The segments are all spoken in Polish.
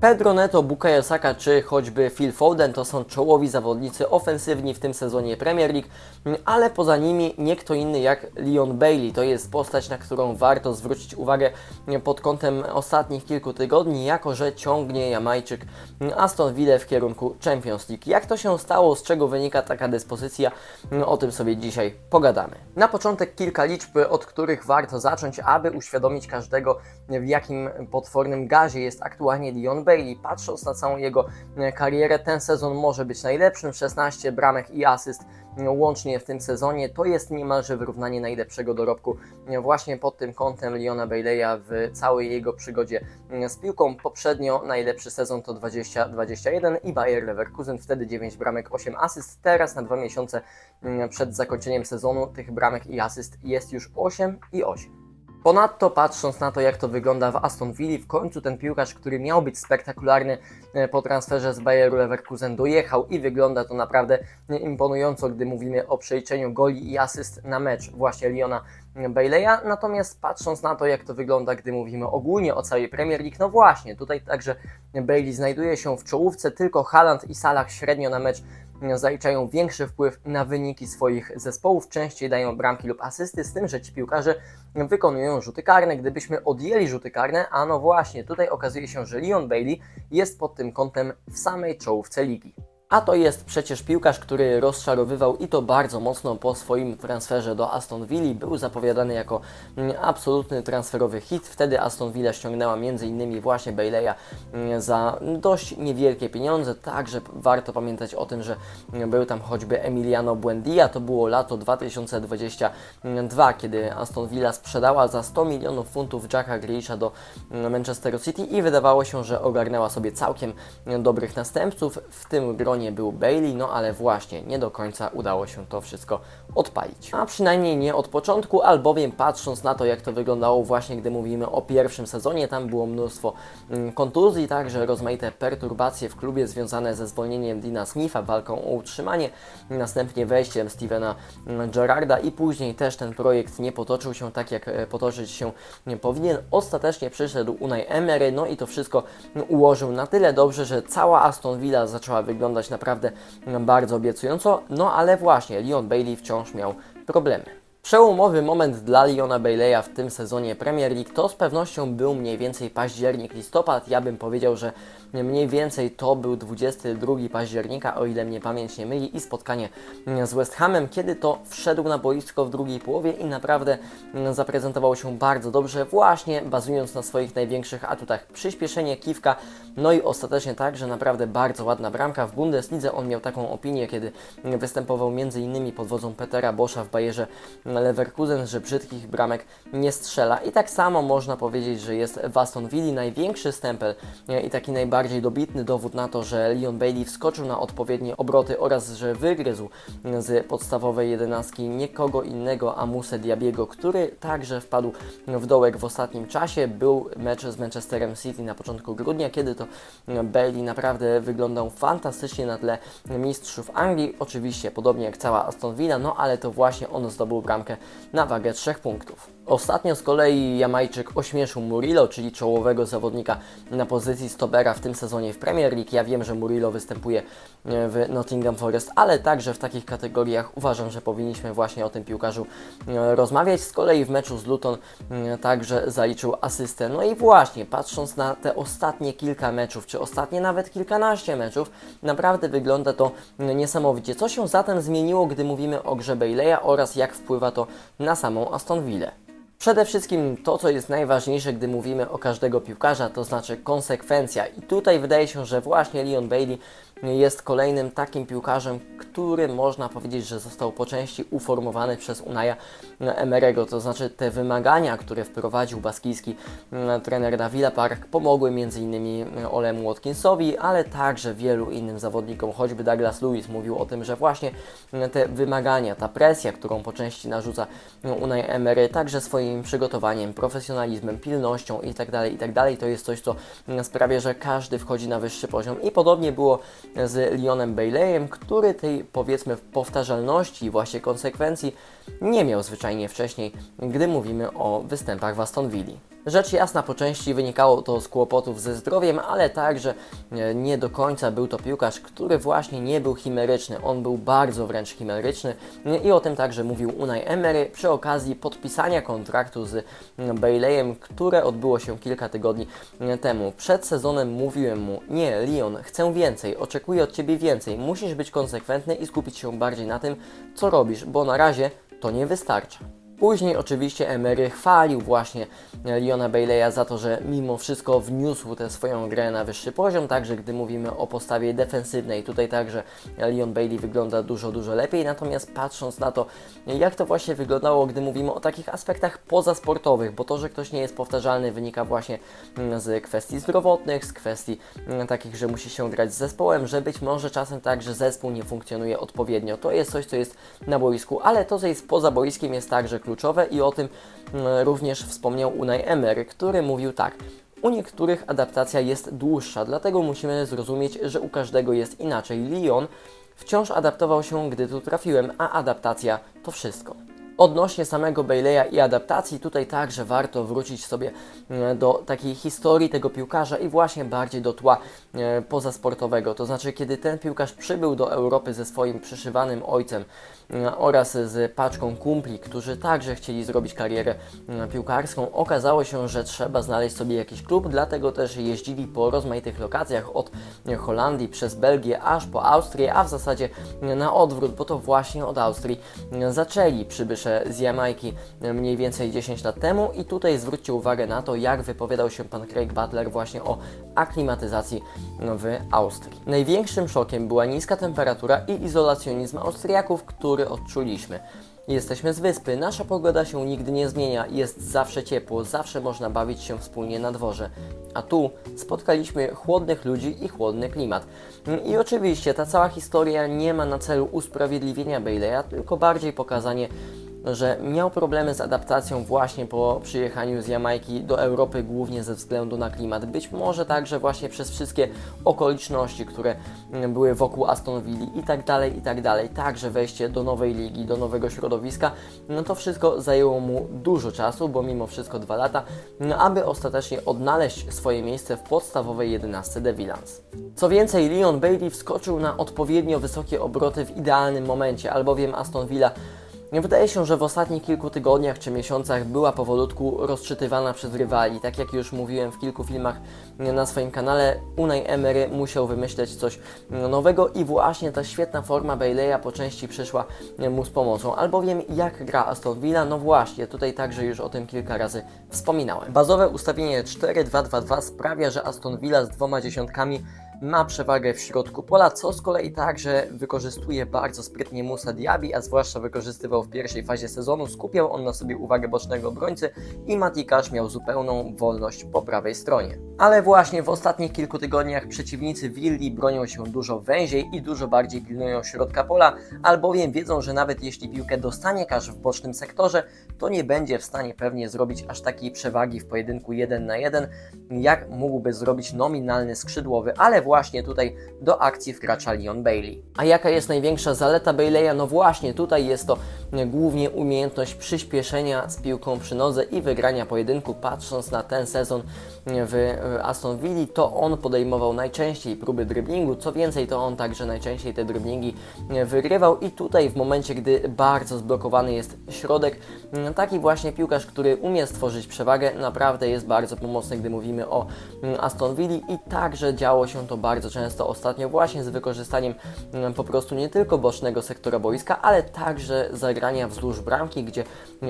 Pedro Neto, Bukayo Saka czy choćby Phil Foden to są czołowi zawodnicy ofensywni w tym sezonie Premier League, ale poza nimi nie kto inny jak Leon Bailey. To jest postać, na którą warto zwrócić uwagę pod kątem ostatnich kilku tygodni, jako że ciągnie Jamajczyk Aston Villa w kierunku Champions League. Jak to się stało, z czego wynika taka dyspozycja, o tym sobie dzisiaj pogadamy. Na początek kilka liczb, od których warto zacząć, aby uświadomić każdego, w jakim potwornym gazie jest aktualnie Leon Bailey. Patrząc na całą jego e, karierę, ten sezon może być najlepszym. 16 bramek i asyst e, łącznie w tym sezonie. To jest niemalże wyrównanie najlepszego dorobku e, właśnie pod tym kątem Leona Baileya w całej jego przygodzie z piłką. Poprzednio najlepszy sezon to 20-21 i Bayer Leverkusen, wtedy 9 bramek, 8 asyst. Teraz na dwa miesiące przed zakończeniem sezonu tych bramek i asyst jest już 8 i 8. Ponadto patrząc na to, jak to wygląda w Aston Villa, w końcu ten piłkarz, który miał być spektakularny e, po transferze z Bayeru Leverkusen dojechał i wygląda to naprawdę imponująco, gdy mówimy o przeliczeniu goli i asyst na mecz właśnie Liona Baileya. Natomiast patrząc na to, jak to wygląda, gdy mówimy ogólnie o całej Premier League, no właśnie, tutaj także Bailey znajduje się w czołówce, tylko Haaland i Salah średnio na mecz zaliczają większy wpływ na wyniki swoich zespołów, częściej dają bramki lub asysty, z tym, że ci piłkarze wykonują rzuty karne. Gdybyśmy odjęli rzuty karne, a no właśnie, tutaj okazuje się, że Leon Bailey jest pod tym kątem w samej czołówce ligi. A to jest przecież piłkarz, który rozczarowywał i to bardzo mocno po swoim transferze do Aston Villa. Był zapowiadany jako mm, absolutny transferowy hit. Wtedy Aston Villa ściągnęła m.in. właśnie Baileya mm, za dość niewielkie pieniądze. Także warto pamiętać o tym, że mm, był tam choćby Emiliano Buendia. To było lato 2022, kiedy Aston Villa sprzedała za 100 milionów funtów Jacka Grealisha do Manchester City i wydawało się, że ogarnęła sobie całkiem dobrych następców. W tym gronie nie był Bailey, no ale właśnie nie do końca udało się to wszystko odpalić. A przynajmniej nie od początku, albowiem patrząc na to, jak to wyglądało właśnie, gdy mówimy o pierwszym sezonie, tam było mnóstwo mm, kontuzji, także rozmaite perturbacje w klubie związane ze zwolnieniem Dina Smitha, walką o utrzymanie, następnie wejściem Stevena mm, Gerrarda i później też ten projekt nie potoczył się tak, jak e, potoczyć się powinien. Ostatecznie przyszedł Unai Emery, no i to wszystko mm, ułożył na tyle dobrze, że cała Aston Villa zaczęła wyglądać naprawdę bardzo obiecująco, no ale właśnie Leon Bailey wciąż miał problemy. Przełomowy moment dla Leona Baileya w tym sezonie Premier League to z pewnością był mniej więcej październik, listopad. Ja bym powiedział, że mniej więcej to był 22 października, o ile mnie pamięć nie myli, i spotkanie z West Hamem, kiedy to wszedł na boisko w drugiej połowie i naprawdę zaprezentował się bardzo dobrze, właśnie bazując na swoich największych atutach. Przyspieszenie, kiwka, no i ostatecznie tak, że naprawdę bardzo ładna bramka. W Bundeslidze on miał taką opinię, kiedy występował m.in. pod wodzą Petera Boscha w Bayerze Leverkusen, że brzydkich bramek nie strzela. I tak samo można powiedzieć, że jest w Aston Villa największy stempel i taki najbardziej dobitny dowód na to, że Leon Bailey wskoczył na odpowiednie obroty oraz, że wygryzł z podstawowej jedenastki nikogo innego, a Muse Diabiego, który także wpadł w dołek w ostatnim czasie. Był mecz z Manchesterem City na początku grudnia, kiedy to Bailey naprawdę wyglądał fantastycznie na tle mistrzów Anglii. Oczywiście podobnie jak cała Aston Villa, no ale to właśnie on zdobył bramkę na wagę 3 punktów. Ostatnio z kolei Jamajczyk ośmieszył Murillo, czyli czołowego zawodnika na pozycji stopera w tym sezonie w Premier League. Ja wiem, że Murillo występuje e, w Nottingham Forest, ale także w takich kategoriach uważam, że powinniśmy właśnie o tym piłkarzu e, rozmawiać. Z kolei w meczu z Luton e, także zaliczył asystę. No i właśnie, patrząc na te ostatnie kilka meczów, czy ostatnie nawet kilkanaście meczów, naprawdę wygląda to niesamowicie. Co się zatem zmieniło, gdy mówimy o grze Baileya oraz jak wpływa to na samą Aston Villa? Przede wszystkim to, co jest najważniejsze, gdy mówimy o każdego piłkarza, to znaczy konsekwencja. I tutaj wydaje się, że właśnie Leon Bailey jest kolejnym takim piłkarzem, który można powiedzieć, że został po części uformowany przez Unaja Emerego. To znaczy te wymagania, które wprowadził baskijski mm, trener Davila Park pomogły m.in. Olemu Watkinsowi, ale także wielu innym zawodnikom, choćby Douglas Lewis mówił o tym, że właśnie te wymagania, ta presja, którą po części narzuca Unai Emery, także swoim przygotowaniem, profesjonalizmem, pilnością itd., itd., to jest coś, co sprawia, że każdy wchodzi na wyższy poziom i podobnie było z Leonem Baileyem, który tej powiedzmy powtarzalności i właśnie konsekwencji nie miał zwyczajnie wcześniej, gdy mówimy o występach w Aston Villa. Rzecz jasna po części wynikało to z kłopotów ze zdrowiem, ale także e, nie do końca był to piłkarz, który właśnie nie był chimeryczny. On był bardzo wręcz chimeryczny e, i o tym także mówił Unai Emery przy okazji podpisania kontraktu z Baileyem, które odbyło się kilka tygodni e, temu. Przed sezonem mówiłem mu, nie Leon, chcę więcej, oczekuję od Ciebie więcej, musisz być konsekwentny i skupić się bardziej na tym, co robisz, bo na razie to nie wystarcza. Później oczywiście Emery chwalił właśnie Leona Baileya za to, że mimo wszystko wniósł tę swoją grę na wyższy poziom, także gdy mówimy o postawie defensywnej, tutaj także Leon Bailey wygląda dużo, dużo lepiej, natomiast patrząc na to, jak to właśnie wyglądało, gdy mówimy o takich aspektach pozasportowych, bo to, że ktoś nie jest powtarzalny wynika właśnie mm, z kwestii zdrowotnych, z kwestii mm, takich, że musi się grać z zespołem, że być może czasem tak, że zespół nie funkcjonuje odpowiednio. To jest coś, co jest na boisku, ale to, co jest poza boiskiem jest także kluczowe i o tym mm, również wspomniał Unai Emery, który mówił tak. U niektórych adaptacja jest dłuższa, dlatego musimy zrozumieć, że u każdego jest inaczej. Lyon wciąż adaptował się, gdy tu trafiłem, a adaptacja to wszystko. Odnośnie samego Baileya i adaptacji, tutaj także warto wrócić sobie mm, do takiej historii tego piłkarza i właśnie bardziej do tła e, pozasportowego. To znaczy, kiedy ten piłkarz przybył do Europy ze swoim przyszywanym ojcem mm, oraz z paczką kumpli, którzy także chcieli zrobić karierę piłkarską, okazało się, że trzeba znaleźć sobie jakiś klub, dlatego też jeździli po rozmaitych lokacjach od Holandii przez Belgię aż po Austrię, a w zasadzie na odwrót, bo to właśnie od Austrii zaczęli przybysze z Jamajki mniej więcej 10 lat temu i tutaj zwróćcie uwagę na to, jak wypowiadał się pan Craig Butler właśnie o aklimatyzacji w Austrii. Największym szokiem była niska temperatura i izolacjonizm Austriaków, który odczuliśmy. Jesteśmy z wyspy, nasza pogoda się nigdy nie zmienia, jest zawsze ciepło, zawsze można bawić się wspólnie na dworze. A tu spotkaliśmy chłodnych ludzi i chłodny klimat. I oczywiście ta cała historia nie ma na celu usprawiedliwienia Baileya, tylko bardziej pokazanie że miał problemy z adaptacją właśnie po przyjechaniu z Jamajki do Europy, głównie ze względu na klimat. Być może także właśnie przez wszystkie okoliczności, które mm, były wokół Aston Villa i tak dalej, i tak dalej. Także wejście do nowej ligi, do nowego środowiska, no to wszystko zajęło mu dużo czasu, bo mimo wszystko dwa lata, no aby ostatecznie odnaleźć swoje miejsce w podstawowej 11 The Villans. Co więcej, Leon Bailey wskoczył na odpowiednio wysokie obroty w idealnym momencie, albowiem Aston Villa Wydaje się, że w ostatnich kilku tygodniach czy miesiącach była powolutku rozczytywana przez rywali. Tak jak już mówiłem w kilku filmach na swoim kanale, Unai Emery musiał wymyśleć coś nowego i właśnie ta świetna forma Baileya po części przyszła mu z pomocą. Albowiem jak gra Aston Villa? No właśnie, tutaj także już o tym kilka razy wspominałem. Bazowe ustawienie 4-2-2-2 sprawia, że Aston Villa z dwoma dziesiątkami ma przewagę w środku pola, co z kolei także wykorzystuje bardzo sprytnie Musa Diaby, a zwłaszcza wykorzystywał w pierwszej fazie sezonu. Skupiał on na sobie uwagę bocznego obrońcy i Matikasz miał zupełną wolność po prawej stronie. Ale właśnie w ostatnich kilku tygodniach przeciwnicy Willi bronią się dużo węziej i dużo bardziej pilnują środka pola, albowiem wiedzą, że nawet jeśli piłkę dostanie Kasz w bocznym sektorze, to nie będzie w stanie pewnie zrobić aż takiej przewagi w pojedynku 1 na 1, jak mógłby zrobić nominalny skrzydłowy, ale właśnie tutaj do akcji wkracza Leon Bailey. A jaka jest największa zaleta Baileya? No właśnie tutaj jest to głównie umiejętność przyspieszenia z piłką przy nodze i wygrania pojedynku. Patrząc na ten sezon w Aston Villa, to on podejmował najczęściej próby driblingu, co więcej, to on także najczęściej te driblingi wygrywał i tutaj w momencie, gdy bardzo zblokowany jest środek, taki właśnie piłkarz, który umie stworzyć przewagę, naprawdę jest bardzo pomocny, gdy mówimy o Aston Villa i także działo się to bardzo często ostatnio właśnie z wykorzystaniem po prostu nie tylko bocznego sektora boiska, ale także zagrania wzdłuż bramki, gdzie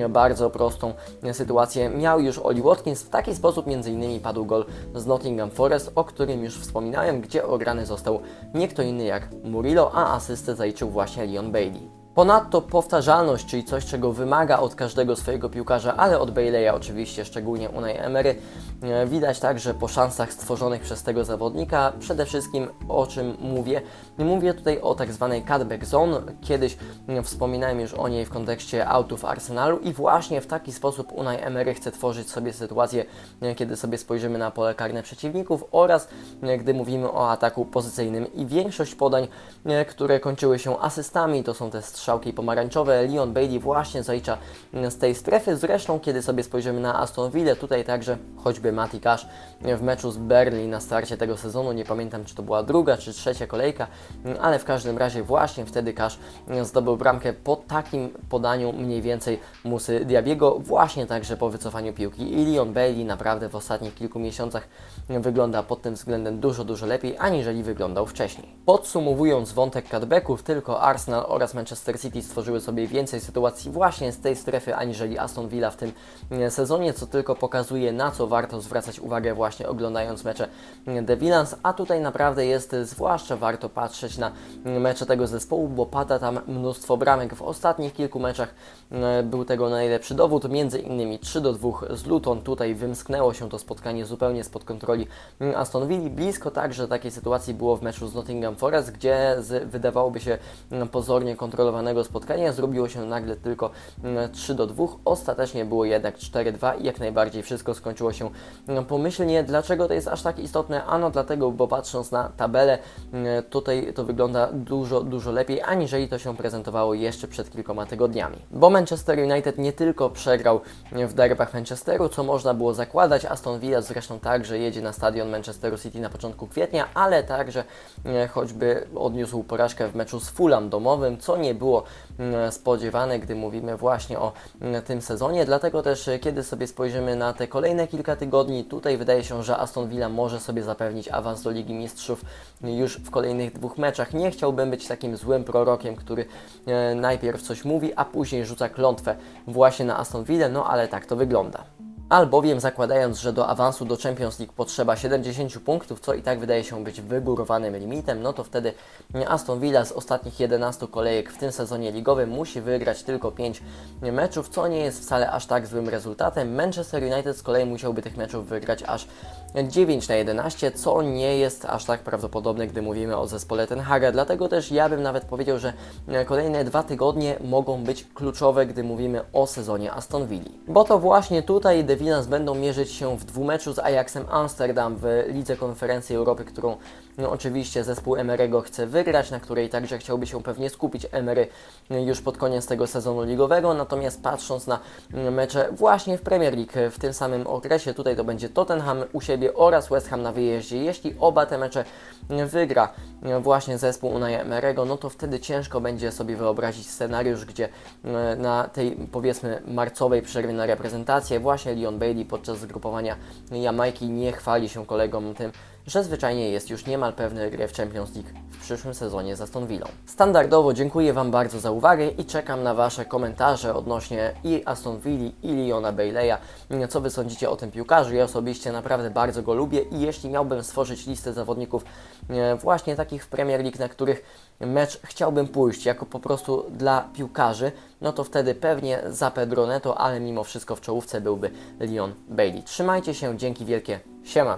bardzo prostą sytuację miał już Oli Watkins. W taki sposób m.in. padł gol z Nottingham Forest, o którym już wspominałem, gdzie ograny został nie kto inny jak Murillo, a asystę zaliczył właśnie Leon Bailey. Ponadto powtarzalność, czyli coś, czego wymaga od każdego swojego piłkarza, ale od Baileya oczywiście, szczególnie Unai Emery, e, widać także po szansach stworzonych przez tego zawodnika. Przede wszystkim o czym mówię? Mówię tutaj o tak zwanej cutback zone. Kiedyś wspominałem już o niej w kontekście autów Arsenalu i właśnie w taki sposób Unai Emery chce tworzyć sobie sytuację, e, kiedy sobie spojrzymy na pole karne przeciwników oraz e, gdy mówimy o ataku pozycyjnym i większość podań, które kończyły się asystami, to są te strzały strzałki pomarańczowe. Leon Bailey właśnie zalicza z tej strefy. Zresztą, kiedy sobie spojrzymy na Aston Villa, tutaj także choćby Mati Cash w meczu z Burnley na starcie tego sezonu, nie pamiętam czy to była druga czy trzecia kolejka, ale w każdym razie właśnie wtedy Cash zdobył bramkę po takim podaniu mniej więcej Musy Diabiego, właśnie także po wycofaniu piłki. I Leon Bailey naprawdę w ostatnich kilku miesiącach wygląda pod tym względem dużo, dużo lepiej, aniżeli wyglądał wcześniej. Podsumowując wątek cutbacków, tylko Arsenal oraz Manchester City stworzyły sobie więcej sytuacji właśnie z tej strefy, aniżeli Aston Villa w tym e, sezonie, co tylko pokazuje na co warto zwracać uwagę właśnie oglądając mecze The Villans, a tutaj naprawdę jest zwłaszcza warto patrzeć na mecze tego zespołu, bo pada tam mnóstwo bramek. W ostatnich kilku meczach e, był tego najlepszy dowód, między innymi 3 do 2 z Luton, tutaj wymsknęło się to spotkanie zupełnie spod kontroli Aston Villa. Blisko także takiej sytuacji było w meczu z Nottingham Forest, gdzie z wydawałoby się pozornie kontrolowanego spotkania zrobiło się nagle tylko 3 do 2. Ostatecznie było jednak 4-2 i jak najbardziej wszystko skończyło się pomyślnie. Dlaczego to jest aż tak istotne? Ano dlatego, bo patrząc na tabelę, tutaj to wygląda dużo, dużo lepiej, aniżeli to się prezentowało jeszcze przed kilkoma tygodniami. Bo Manchester United nie tylko przegrał w derbach Manchesteru, co można było zakładać, Aston Villa zresztą także jedzie na stadion Manchesteru City na początku kwietnia, ale także choćby odniósł porażkę w meczu z Fulham domowym, co nie było mm, spodziewane, gdy mówimy właśnie o mm, tym sezonie. Dlatego też, e, kiedy sobie spojrzymy na te kolejne kilka tygodni, tutaj wydaje się, że Aston Villa może sobie zapewnić awans do Ligi Mistrzów już w kolejnych dwóch meczach. Nie chciałbym być takim złym prorokiem, który e, najpierw coś mówi, a później rzuca klątwę właśnie na Aston Villa, no ale tak to wygląda albowiem zakładając, że do awansu do Champions League potrzeba 70 punktów, co i tak wydaje się być wygórowanym limitem, no to wtedy Aston Villa z ostatnich 11 kolejek w tym sezonie ligowym musi wygrać tylko 5 meczów, co nie jest wcale aż tak złym rezultatem. Manchester United z kolei musiałby tych meczów wygrać aż 9 na 11, co nie jest aż tak prawdopodobne, gdy mówimy o zespole Ten Haga. Dlatego też ja bym nawet powiedział, że kolejne dwa tygodnie mogą być kluczowe, gdy mówimy o sezonie Aston Villa. Bo to właśnie tutaj Williams będą mierzyć się w dwumeczu z Ajaxem Amsterdam w Lidze Konferencji Europy, którą no, oczywiście zespół Emerego chce wygrać, na której także chciałby się pewnie skupić Emery już pod koniec tego sezonu ligowego. Natomiast patrząc na mecze właśnie w Premier League w tym samym okresie, tutaj to będzie Tottenham u siebie oraz West Ham na wyjeździe. Jeśli oba te mecze wygra właśnie zespół Unai Emerego, no to wtedy ciężko będzie sobie wyobrazić scenariusz, gdzie na tej powiedzmy marcowej przerwie na reprezentację właśnie Leon Bailey podczas zgrupowania Jamajki nie chwali się kolegom tym, że zwyczajnie jest już niemal pewny gry w Champions League w przyszłym sezonie z Aston Villą. Standardowo dziękuję Wam bardzo za uwagę i czekam na Wasze komentarze odnośnie i Aston Villa i Leona Baileya. Co Wy sądzicie o tym piłkarzu? Ja osobiście naprawdę bardzo go lubię i jeśli miałbym stworzyć listę zawodników e, właśnie takich w Premier League, na których mecz chciałbym pójść jako po prostu dla piłkarzy, no to wtedy pewnie za Pedro Neto, ale mimo wszystko w czołówce byłby Leon Bailey. Trzymajcie się, dzięki wielkie, siemano.